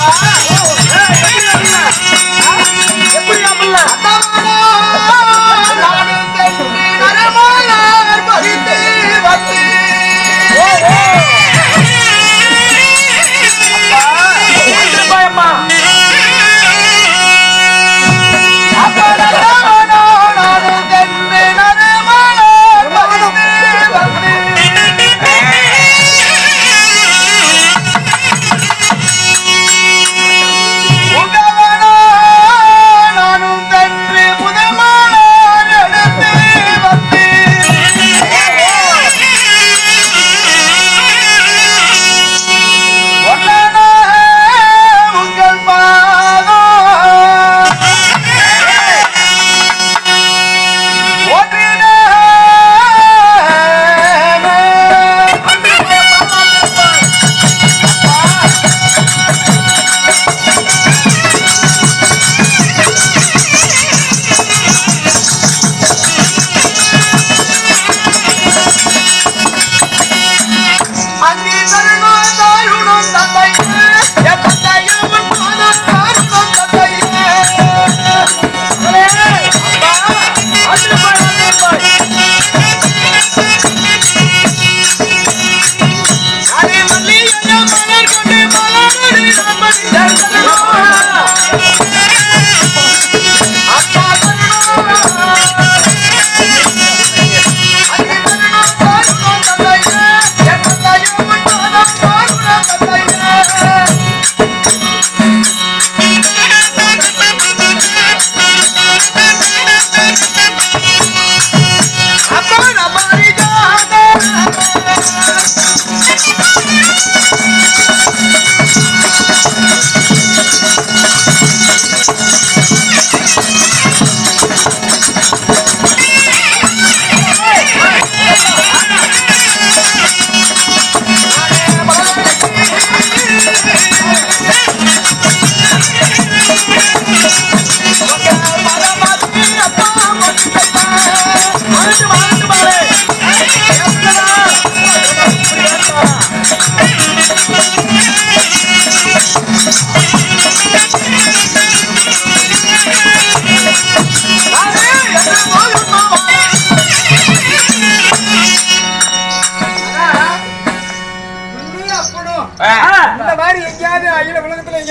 எப்படி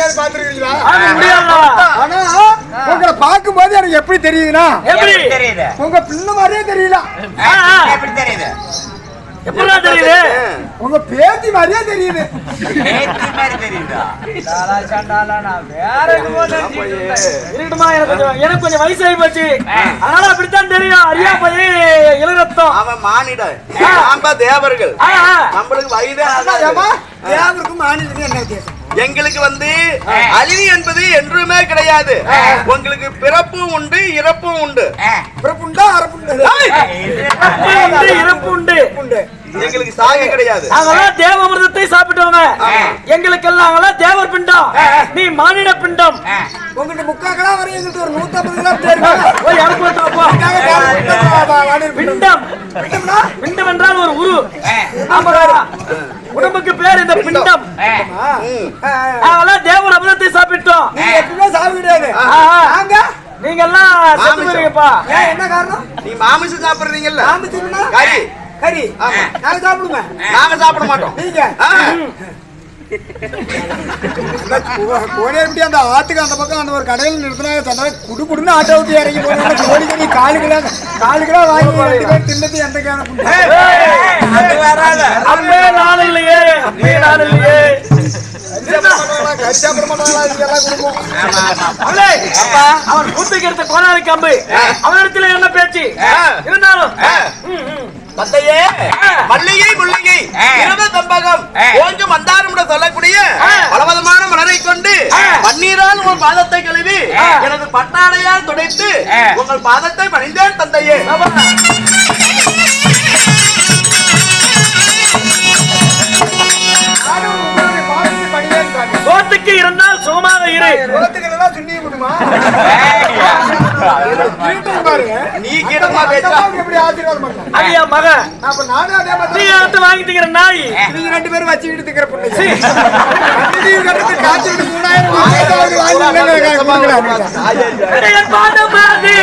எங்கேயாவது பாத்துருக்கீங்களா. ஆனா உங்களை பார்க்கும்போது எனக்கு எப்படி தெரியுதுன்னா எப்படி? தெரியுது? உங்க பிள்ளை மாதிரியே தெரியல. எப்படி தெரியுது? உங்க பேத்தி மாதிரியே தெரியுது. நேத்து மாதிரி தெரியுதா? இருக்கட்டுமா எனக்கு கொஞ்சம் எனக்கு கொஞ்சம் வயசாகி போச்சு. அதனால அப்படித்தான் தெரியும். அறியா போய் இளரத்தம் அவன் மானிட. நாம தேவர்கள். நம்மளுக்கு வயதே. தேவருக்கும் மாநிலத்துக்கும் என்ன வித்தியாசம்? எங்களுக்கு வந்து அழிவு என்பது என்றுமே கிடையாது. உங்களுக்கு பிறப்பும் உண்டு இறப்பும் உண்டு. பிறப்புண்டா அரப்புண்டா இறப்பு உண்டு இறப்பு உண்டு உண்டு. எங்களுக்கு சாகு கிடையாது. நாங்கெல்லாம் தேவாமிர்தத்தை சாப்பிட்டவங்க. எங்களுக்கெல்லாம் நாங்கெல்லாம் தேவர் பிண்டம். நீ மானிட பிண்டம். உங்கள்ட்ட முக்கா கிலோ வரை ஒரு நூத்தம்பது கிலோ வச்சுக்கப்பா பிண்டம். பிண்டம் என்றால் ஒரு உரு. ஆமாடா உடம்புக்கு பேர் இந்த பிண்டம். நாங்கெல்லாம் தேவர் அமிர்தத்தை சாப்பிட்டோம். எப்பவுமே சாவு கிடையாது ஆஹா. நாங்க? நீங்க எல்லாம் மாமிசம். ஏன் என்ன காரணம்? நீ மாமிசம் சாப்பிடுறீங்கல்ல. தின்னா கறி. கறி. ஆமா. நாங்க சாப்பிடுங்க நாங்க சாப்பிட மாட்டோம். நீங்க? எப்படி அந்த ஆத்துக்கு அந்த பக்கம் அந்த ஒரு கடையில் நிறுத்தினாங்க சொன்னாங்க குடு குடுன்னு ஆட்டோ விட்டு இறங்கி போனாங்க கோழி கறி காலு கிலோ காலு கிலோ வாங்கி ரெண்டு பேர் தின்னது எந்த காரணம் இல்லையே அப்பே நான் இல்லையே கறி சாப்பிட மாட்டாங்களா இதெல்லாம் கொடுப்போம் அவளே அவன் கூத்துக்கு எடுத்த கோனாரி கம்பு அவனிடத்துல என்ன பேச்சு இருந்தாலும் மல்லிகை சொல்லக்கூடிய பலவிதமான மலரை கொண்டு பன்னீரால் உங்கள் பாதத்தை கழுவி எனது பட்டாடையால் துடைத்து உங்கள் பாதத்தை பணிந்தேன் தந்தையே. சோத்துக்கு இருந்தால் சுகமாக இரு. குளத்துக்கெல்லாம் சுண்ணிய முடியுமா நீ பேச்சா? அம்மாவுக்கு எப்படி ஆசீர்வாதம் அது என் மக. அப்ப நானும் அதே நீ மாதிரி வாங்கிட்டுக்கிற நாய். நீங்க ரெண்டு பேரும் வச்சுக்கிட்டு இருக்கிற விட்டு மூணாயிரம் என் பாதமாது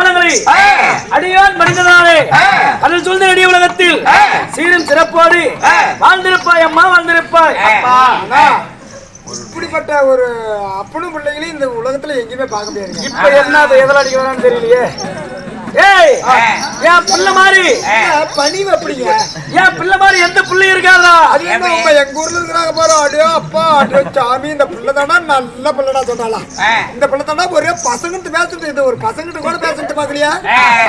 பொற்பாத கமலங்களை அடியான் மனிதனாலே. அதில் சூழ்ந்த நெடிய உலகத்தில் சீரும் சிறப்போடு வாழ்ந்திருப்பாய் அம்மா வாழ்ந்திருப்பாய். அண்ணா, இப்படிப்பட்ட ஒரு அப்பனும் பிள்ளைகளையும் இந்த உலகத்துல எங்கேயுமே பார்க்க முடியாது இப்ப என்ன அதை எதில் அடிக்கிறான்னு தெரியலையே. ஏய் என் பிள்ளை மாதிரி. பணிவு அப்படிங்க? என் பிள்ளை மாதிரி எந்த பிள்ளை இருக்காதா அது என்ன உங்க எங்க ஊர்ல இருக்கிறாங்க பாரு? அடியோ அப்பா அடியோ சாமி இந்த பிள்ளை தானா நல்ல பிள்ளைடா சொன்னாலாம் இந்த பிள்ளை தானா ஒரே பசங்கிட்ட பேசிட்டு இது ஒரு பசங்கிட்ட கூட பேசிட்டு பாக்கலையா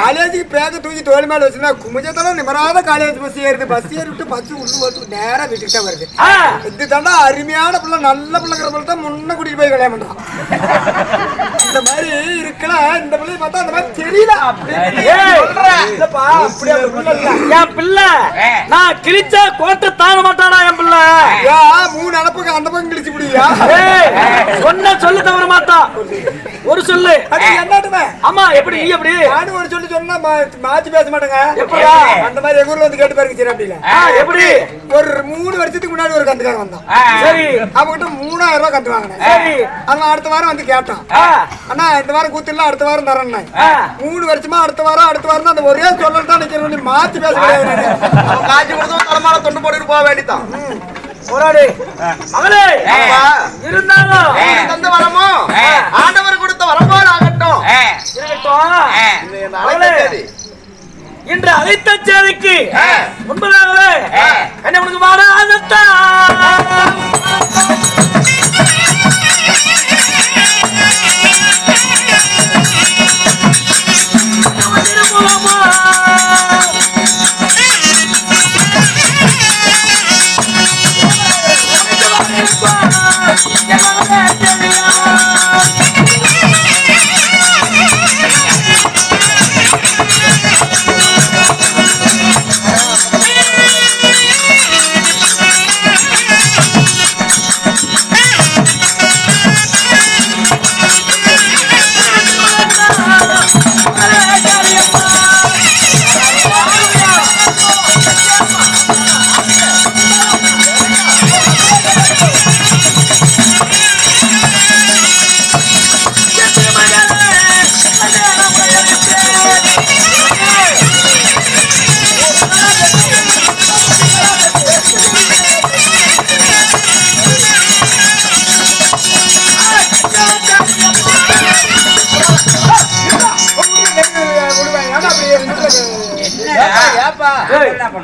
காலேஜுக்கு பேக்க தூக்கி தோல் மேல வச்சுனா குமிஞ்சத்தான நிமராத காலேஜ் பஸ் ஏறுது. பஸ் ஏறி விட்டு பஸ் உள்ள வந்து நேரா வீட்டுக்கு தான் வருது. இது தாண்டா அருமையான பிள்ளை நல்ல பிள்ளைங்கிற பிள்ளை தான் முன்ன கூட்டிட்டு போய் கல்யாணம் பண்றான். இந்த மாதிரி இருக்கலாம். இந்த பிள்ளைய பார்த்தா அந்த மாதிரி தெரியல. அப்படி என் பிள்ளை! நான் கிழிச்ச கோட்டை தாங்க மாட்டானா என் பிள்ளை? யா, மூணு அனுப்புக்கு அந்த பக்கம் கிழிச்சு முடியா சொன்ன சொல்லு மாட்டான். ஒரு சொல்லு. ஆமா எப்படி நீ எப்படி? நானும் ஒரு சொல்லி சொன்னா மாத்தி பேச மாட்டேங்க? அந்த மாதிரி எங்க ஊர்ல வந்து கேட்டு பாருங்க சரி அப்படில எப்படி? ஒரு மூணு வருஷத்துக்கு முன்னாடி ஒரு கந்துக்காரன் வந்தான். சரி. அவன்கிட்ட மூணாயிரம் ரூபாய் கந்து வாங்கினேன். சரி. அவன் அடுத்த வாரம் வந்து கேட்டான். அண்ணா இந்த வாரம் கூத்துல அடுத்த வாரம் தரேன். மூணு வருஷமா அடுத்த வாரம் அடுத்த வாரம் அந்த ஒரே சொல்லல் தான் நிக்கிறேன். நீ மாத்தி பேச காஞ்சி கொடுத்தும் தலைமால தொண்டு போட்டுட்டு போக வேண்டியதான் போராடு. மகளே இருந்தாலும் தந்த வரமோ? ஆண்டவர் கொடுத்த வரம்போல் ஆகட்டும். இருக்கட்டும். இன்று அழைத்த சேதிக்கு ஆ. முன்பதாகவே என்ன உனக்கு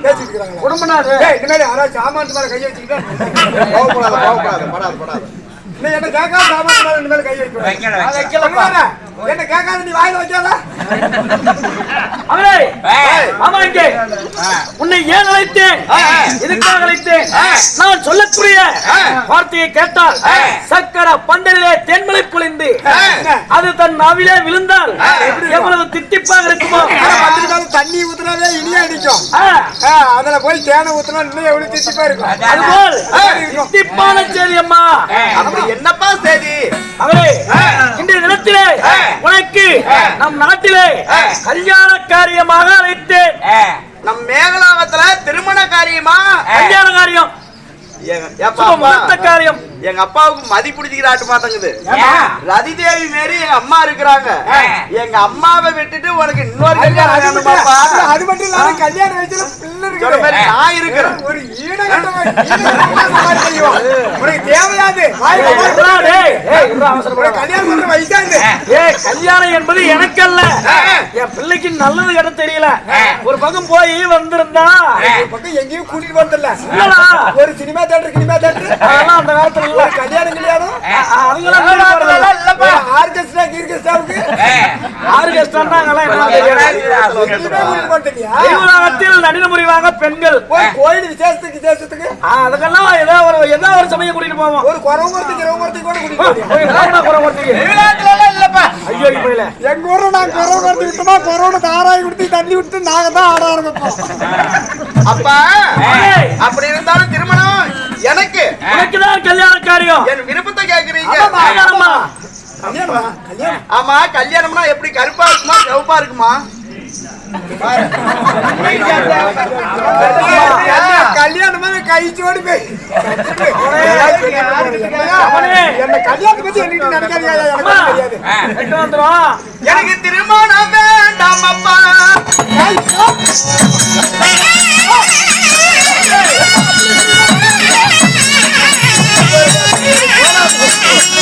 பேசிட்டு இருக்காங்களா குடும்பனாரு ஏய், இந்த மாதிரி யாராவது சாமான் மேல கை வச்சுக்கிட்டா? கோவப்படாத, கோவப்படாத, படாத, படாத. நீ என்ன கேட்காத சாமான் மேல இந்த மேல கை வைக்க வைக்கல, வைக்கல. வைக்கலப்பா. என்ன கேட்காத நீ வாயில வைக்காத. அவரே ஆமா இங்கே. உன்னை ஏன் அழைத்தேன்? எதுக்காக அழைத்தேன். நான் சொல்லக்கூடிய வார்த்தையை கேட்டால் சக்கர பந்தலிலே தென்மலை பொழிந்து அது தன் நாவிலே விழுந்தால் எவ்வளவு தித்திப்பாக இருக்குமோ? தண்ணி ஊத்துனாலே இனியா அடிக்கும். அதுல போய் தேனை ஊத்துனா இன்னும் எவ்வளவு தித்திப்பா இருக்கும்? அதுபோல். தித்திப்பான செய்தி அம்மா. அப்படி என்னப்பா நம் நாட்டிலே கல்யாண காரியமாக அழைத்தேன். நம் மேகலாவத்துல திருமண காரியமா? கல்யாண காரியம். காரியம். எங்க அப்பாவுக்கு மதி பிடிச்சிக்கிற ஆட்டு மாட்டேங்குது? ரதி தேவி மாரி எங்க அம்மா இருக்கிறாங்க. எங்க அம்மாவை விட்டுட்டு உனக்கு இன்னொரு கல்யாணம் அது மட்டும் இல்லாம கல்யாண வயசுல பிள்ளை சொல்ற இருக்குது மாதிரி நான் இருக்கிறேன். ஒரு. உனக்கு தேவையாது. கல்யாணம் பண்ற. ஏய் கல்யாணம் என்பது எனக்கல்ல. என் பிள்ளைக்கு நல்லது கிட்ட தெரியல. ஒரு பக்கம் போய் வந்திருந்தா பக்கம் எங்கேயும் கூட்டிட்டு. இல்லடா. ஒரு சினிமா தேட்டர் சினிமா தேட்டர். அதெல்லாம் அந்த காலத்துல கல்யாணம் கல்யாணம் ஆர்கெஸ்ட்ரா கீர்கெஸ்ட்ராவுக்கு ஆர்கெஸ்ட்ரா நடின புரிவாங்க பெண்கள். கோயில் விசேஷத்துக்கு அதுக்கெல்லாம் ஏதோ ஒரு ஏதோ ஒரு சமயம் கூட்டிட்டு போவோம். ஒரு குறவமரத்துக்கு இரவமரத்துக்கு கூட கூட்டிட்டு போறதுக்கு. இல்லப்பா. ஐயோ இப்ப எங்க ஊர்ல நான் குறவமரத்துக்கு விட்டோமா? குறவனை தாராய் கொடுத்து தண்ணி விட்டு நாங்க தான் ஆட ஆரம்பிப்போம். அப்பா அப்படி இருந்தாலும் திருமணம் எனக்கு? உனக்குதான் கல்யாண காரியம். என் விருப்பத்தை கேக்குறீங்க. கல்யாணமா? கல்யாணமா? கல்யாணம். ஆமா கல்யாணம்னா எப்படி? கருப்பா இருக்குமா சிவப்பா இருக்குமா? கல்யாணம் கல்யாணமா? கைச்சோடு போய். என்ன கல்யாணத்தை பத்தி எனக்கு எனக்கு. எனக்கு திருமணம் வேண்டாம் அப்பா. ஏய்,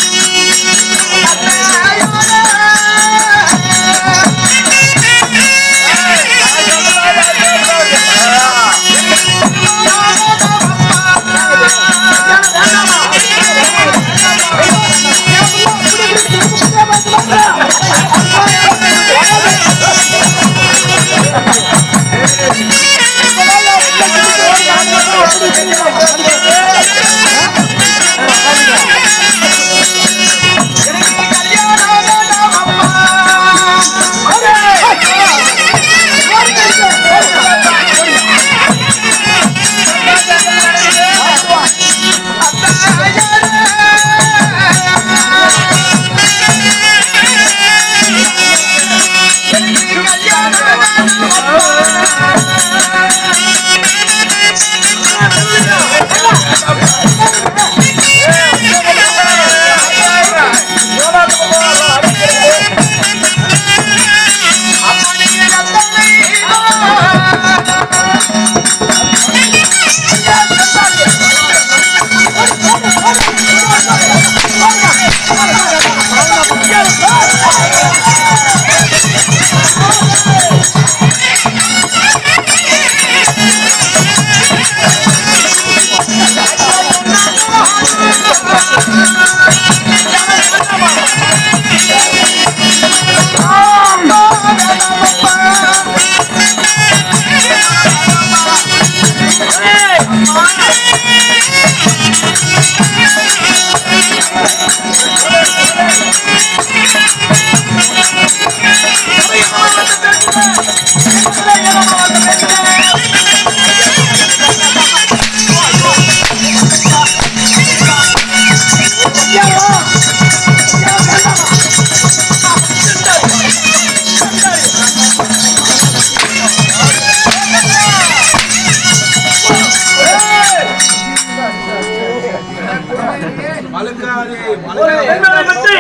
போ. ஒரு பெற்று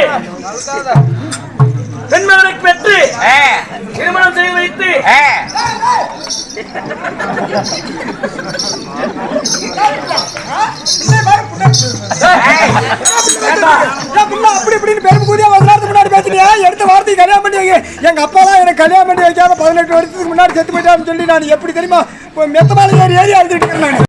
பெண்மகனை பெற்று திருமணம் செய்து வைத்து அப்படி இப்படின்னு பெரும் கூதியா ஒரு முன்னாடி பேசுனியா எடுத்த வார்த்தைக்கு கல்யாணம் பண்ணி வைங்க எங்க அப்பா தான் எனக்கு கல்யாணம் பண்ணி வைக்காம பதினெட்டு வருஷத்துக்கு முன்னாடி செத்து போயிட்டான்னு சொல்லி நான் எப்படி தெரியுமா மெத்த மாலை ஏறி ஏறி அழுதுட்டு இருக்கேன் நான்